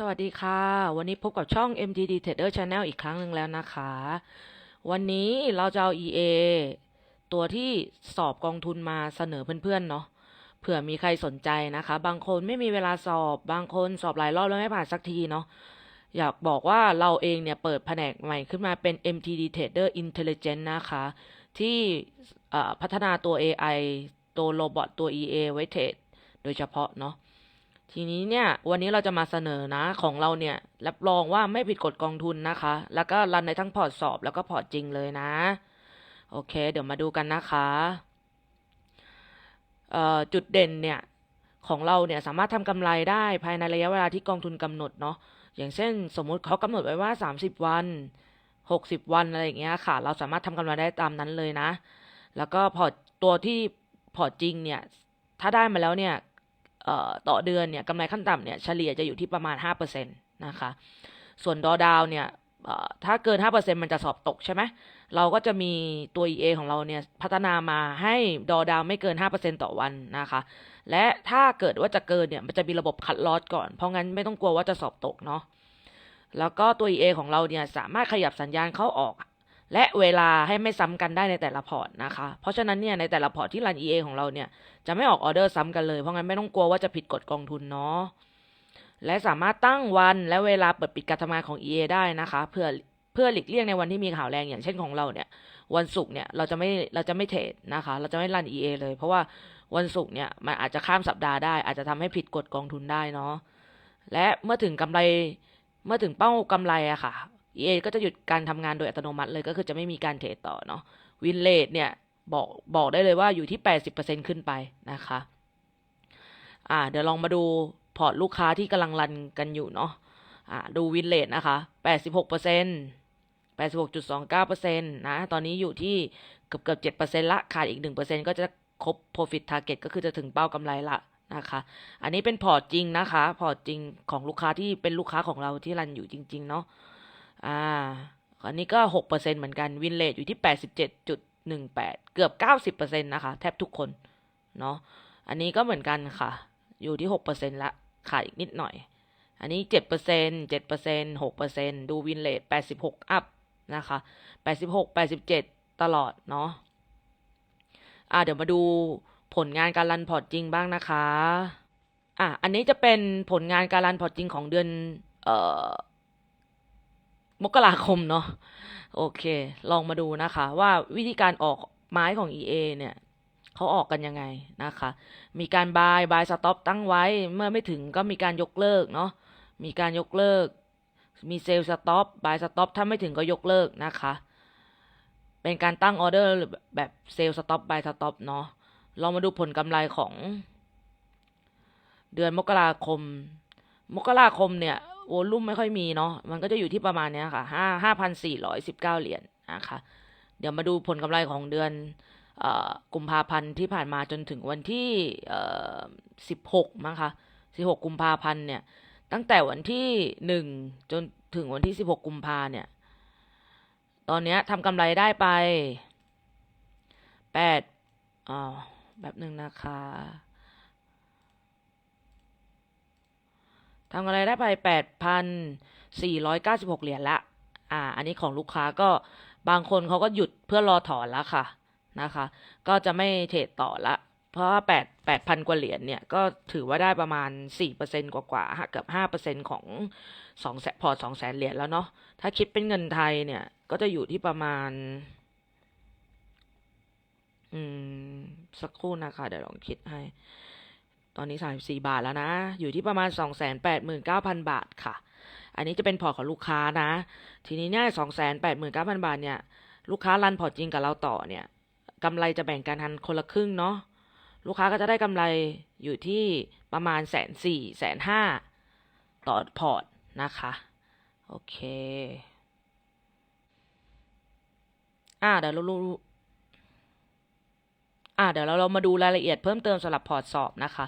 สวัสดีค่ะ วันนี้พบกับช่อง MTD Trader Channel อีกครั้งหนึ่งแล้วนะคะ วันนี้เราจะเอา EA ตัวที่สอบกองทุนมาเสนอเพื่อนๆเนาะเผื่อมีใครสนใจนะคะ บางคนไม่มีเวลาสอบ บางคนสอบหลายรอบแล้วไม่ผ่านสักทีเนาะอยากบอกว่าเราเองเนี่ยเปิดแผนกใหม่ขึ้นมาเป็น MTD Trader Intelligent นะคะ ที่พัฒนาตัว AI ตัวโรบอทตัว EA ไว้เทรดโดยเฉพาะเนาะ ทีนี้เนี่ยวันนี้เราจะมาเสนอนะของเราเนี่ยรับรองว่าไม่ผิดกฎกองทุนนะคะ แล้วก็รันในทั้งพอร์ตสอบแล้วก็พอร์ตจริงเลยนะ โอเค เดี๋ยวมาดูกันนะคะจุดเด่นเนี่ยของเราเนี่ยสามารถทำกำไรได้ภายในระยะเวลาที่กองทุนกำหนดเนาะอย่างเช่น สมมุติเขากำหนดไว้ว่า 30 วัน 60 วันอะไรอย่างเงี้ยค่ะ เราสามารถทำกำไรได้ตามนั้นเลยนะ แล้วก็พอร์ตตัวที่พอร์ตจริงเนี่ยถ้าได้มาแล้วเนี่ย ต่อเดือนเนี่ยกำไรขั้นต่ำเนี่ยเฉลี่ยจะอยู่ที่ประมาณ 5%นะคะ ส่วนดอดาวเนี่ยเอ่อถ้าเกิน 5%มันจะสอบตกใช่ไหม เราก็จะมีตัว EA ของเราเนี่ยพัฒนามาให้ดอดาวไม่เกิน 5%ต่อวันนะคะ และถ้าเกิดว่าจะเกินเนี่ยมันจะมีระบบคัดลอสก่อน เพราะงั้นไม่ต้องกลัวว่าจะสอบตกเนาะ แล้วก็ตัว EA ของเราเนี่ยสามารถขยับสัญญาณเข้าออก และเวลาให้ไม่ซ้ำกันได้ในแต่ละพอร์ตนะคะ เพราะฉะนั้นเนี่ยในแต่ละพอร์ตที่รัน EA ของเราเนี่ยจะไม่ออกออเดอร์ซ้ำกันเลย เพราะงั้นไม่ต้องกลัวว่าจะผิดกฎกองทุนเนาะ และสามารถตั้งวันและเวลาเปิดปิดการทำงานของ EA ได้นะคะ เพื่อเพื่อหลีกเลี่ยงในวันที่มีข่าวแรงอย่างเช่นของเราเนี่ยวันศุกร์เนี่ยเราจะไม่เราจะไม่เทรดนะคะ เราจะไม่รัน EA เลย เพราะว่าวันศุกร์เนี่ยมันอาจจะข้ามสัปดาห์ได้ อาจจะทำให้ผิดกฎกองทุนได้เนาะและเมื่อถึงกำไรเมื่อถึงเป้ากำไรอะค่ะ EA ก็จะหยุดการทำงานโดยอัตโนมัติเลยก็คือจะไม่มีการเทรดต่อเนาะวินเลทเนี่ยบอกบอกได้เลยว่าอยู่ที่ 80%ขึ้นไปนะคะอ่าเดี๋ยวลองมาดูพอร์ตลูกค้าที่กำลังรันกันอยู่เนาะอ่าดูวินเลทนะคะ 86% 86.29%นะ ตอนนี้อยู่ที่เกือบเกือบ7%ละ ขาดอีก 1%ก็จะครบ profit target ก็คือจะถึงเป้ากำไรละนะคะ อันนี้เป็นพอร์ตจริงนะคะ พอร์ตจริงของลูกค้าที่เป็นลูกค้าของเราที่รันอยู่จริง ๆ เนาะ อ่าอันนี้ก็หกเปอร์เซ็นเหมือนกันวินเลทอยู่ที่แปดสิบเจ็ดจุดหนึ่งแปดเกือบเก้าสิบเปอร์เซ็นต์นะคะ แทบทุกคนเนาะอันนี้ก็เหมือนกันค่ะ อยู่ที่หกเปอร์เซ็นต์ละขาดอีกนิดหน่อย อันนี้เจ็ดเปอร์เซ็นต์เจ็ดเปอร์เซ็นต์หกเปอร์เซ็นต์ดูวินเลทแปดสิบหกอัพนะคะแปดสิบหกแปดสิบเจ็ดตลอดเนาะอ่าเดี๋ยวมาดูผลงานการรันพอร์ตจริงบ้างนะคะ อะ อันนี้จะเป็นผลงานการรันพอร์ตจริงของเดือน เอ่อ มกราคมเนาะโอเค ลองมาดูนะคะ ว่าวิธีการออกไม้ของ EA เนี่ยเขาออกกันยังไงนะคะ มีการบายบายสต็อปตั้งไว้เมื่อไม่ถึงก็มีการยกเลิกเนาะมีการยกเลิก มีเซลล์สต็อปบายสต็อปถ้าไม่ถึงก็ยกเลิกนะคะ เป็นการตั้งออเดอร์แบบเซลล์สต็อปบายสต็อปเนาะลองมาดูผลกำไรของ เดือนมกราคม มกราคมเนี่ย วอลุ่มไม่ค่อยมีเนาะมันก็จะอยู่ที่ประมาณเนี้ยค่ะห้าห้าพันสี่ร้อยสิบเก้าเหรียญนะคะ เดี๋ยวมาดูผลกำไรของเดือนกุมภาพันธ์ที่ผ่านมาจนถึงวันที่สิบหกมั้งคะสิบหกกุมภาพันธ์เนี่ย ตั้งแต่วันที่หนึ่งจนถึงวันที่สิบหกกุมภาเนี่ย ตอนเนี้ยทำกำไรได้ไปแปดอ๋อแบบหนึ่งนะคะ ทำอะไรได้ไปแปดพันสี่ร้อยเก้าสิบหกเหรียญละ อ่า อันนี้ของลูกค้าก็บางคนเขาก็หยุดเพื่อรอถอนแล้วค่ะนะคะ ก็จะไม่เทรดต่อละ เพราะว่าแปดแปดพันกว่าเหรียญเนี่ย ก็ถือว่าได้ประมาณสี่เปอร์เซ็นกว่ากว่าๆเกือบห้าเปอร์เซ็นของสองแสนพอสองแสนเหรียญแล้วเนาะ ถ้าคิดเป็นเงินไทยเนี่ย ก็จะอยู่ที่ประมาณ อืม สักครู่นะคะ เดี๋ยวลองคิดให้ ตอนนี้ 34 บาทแล้วนะ อยู่ที่ประมาณ 289,000 บาทค่ะ อันนี้จะเป็นพอร์ตของลูกค้านะ ทีนี้เนี่ย289,000 บาทเนี่ย ลูกค้ารันพอร์ตจริงกับเราต่อเนี่ยกำไรจะแบ่งกันทันคนละครึ่งเนาะ ลูกค้าก็จะได้กำไรอยู่ที่ประมาณแสนสี่แสนห้าต่อพอร์ตนะคะ โอเค อ่าเดี๋ยวเราลู อ่าเดี๋ยวเราเรามาดูรายละเอียดเพิ่มเติมสำหรับพอร์ตสอบนะคะ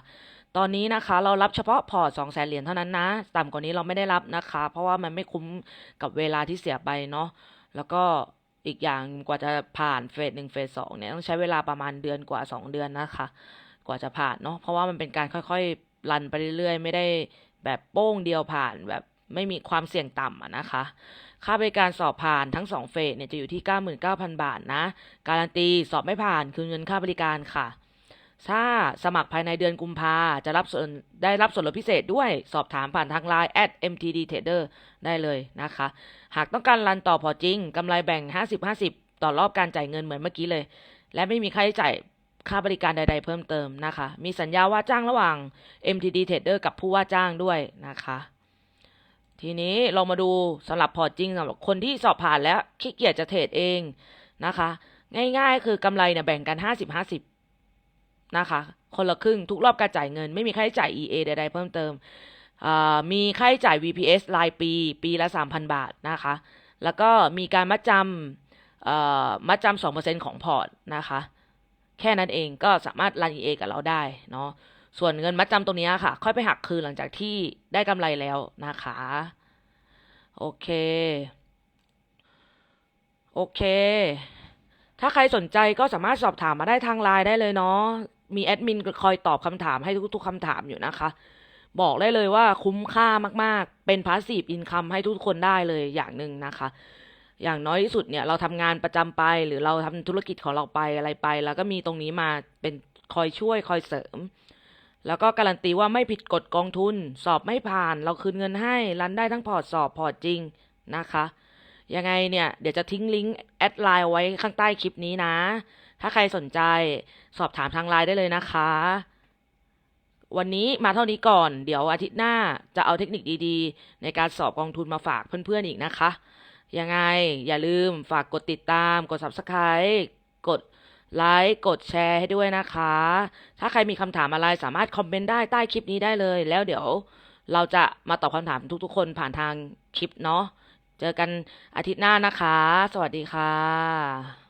ตอนนี้นะคะเรารับเฉพาะพอร์ตสองแสนเหรียญเท่านั้นนะ ต่ำกว่านี้เราไม่ได้รับนะคะ เพราะว่ามันไม่คุ้มกับเวลาที่เสียไปเนาะ แล้วก็อีกอย่างกว่าจะผ่านเฟสหนึ่งเฟสสองเนี่ยต้องใช้เวลาประมาณเดือนกว่าสองเดือนนะคะ กว่าจะผ่านเนาะ เพราะว่ามันเป็นการค่อยๆรันไปเรื่อยๆ ไม่ได้แบบโป้งเดียวผ่านแบบ ไม่มีความเสี่ยงต่ำนะคะ ค่าบริการสอบผ่านทั้งสองเฟสเนี่ยจะอยู่ที่ 99,000 บาทนะ การันตีสอบไม่ผ่านคืนเงินค่าบริการค่ะ ถ้าสมัครภายในเดือนกุมภาจะรับส่วนได้รับส่วนลดพิเศษด้วยสอบถามผ่านทาง Line at mtd trader ได้เลยนะคะ หากต้องการรันต่อพอจริงกำไรแบ่ง 50-50 ต่อรอบการจ่ายเงินเหมือนเมื่อกี้เลย และไม่มีค่าใช้จ่ายค่าบริการใด ๆ เพิ่มเติมนะคะ มีสัญญาว่าจ้างระหว่าง MTD Trader กับผู้ว่าจ้างด้วยนะคะ ทีนี้เรามาดูสำหรับพอร์ตจริงสำหรับคนที่สอบผ่านแล้วขี้เกียจจะเทรดเองนะคะ ง่ายๆ คือกำไรเนี่ยแบ่งกัน 50-50 นะคะ คนละครึ่งทุกรอบการจ่ายเงิน ไม่มีค่าใช้จ่าย EA ใดๆเพิ่มเติม มีค่าใช้จ่าย VPS รายปี ปีละ 3,000 บาทนะคะ แล้วก็มีการมัดจำมัดจำสองเปอร์เซ็นของพอร์ตนะคะ แค่นั้นเองก็สามารถรัน EA กับเราได้เนาะ ส่วนเงินมัดจำตรงนี้ค่ะ ค่อยไปหักคืนหลังจากที่ได้กำไรแล้วนะคะ โอเค โอเค ถ้าใครสนใจก็สามารถสอบถามมาได้ทางไลน์ได้เลยเนาะ มีแอดมินคอยตอบคำถามให้ทุก ๆคำถามอยู่นะคะ บอกได้เลยว่าคุ้มค่ามากๆ เป็นพาสซีฟอินคัมให้ทุกคนได้เลยอย่างหนึ่งนะคะอย่างน้อยที่สุดเนี่ยเราทำงานประจำไป หรือเราทำธุรกิจของเราไปอะไรไป แล้วก็มีตรงนี้มาเป็นคอยช่วยคอยเสริม แล้วก็การันตีว่าไม่ผิดกฎกองทุน สอบไม่ผ่าน เราคืนเงินให้รันได้ทั้งพอร์ตสอบพอร์ตจริงนะคะ ยังไงเนี่ยเดี๋ยวจะทิ้งลิงก์แอดไลน์ไว้ข้างใต้คลิปนี้นะ ถ้าใครสนใจสอบถามทางไลน์ได้เลยนะคะ วันนี้มาเท่านี้ก่อน เดี๋ยวอาทิตย์หน้าจะเอาเทคนิคดีๆ ในการสอบกองทุนมาฝากเพื่อนๆอีกนะคะ ยังไงอย่าลืมฝากกดติดตาม กด subscribe กด ไลค์กดแชร์ให้ด้วยนะคะ ถ้าใครมีคำถามอะไรสามารถคอมเมนต์ได้ใต้คลิปนี้ได้เลย แล้วเดี๋ยวเราจะมาตอบคำถามทุกๆ คนผ่านทางคลิปเนาะ เจอกันอาทิตย์หน้านะคะ สวัสดีค่ะ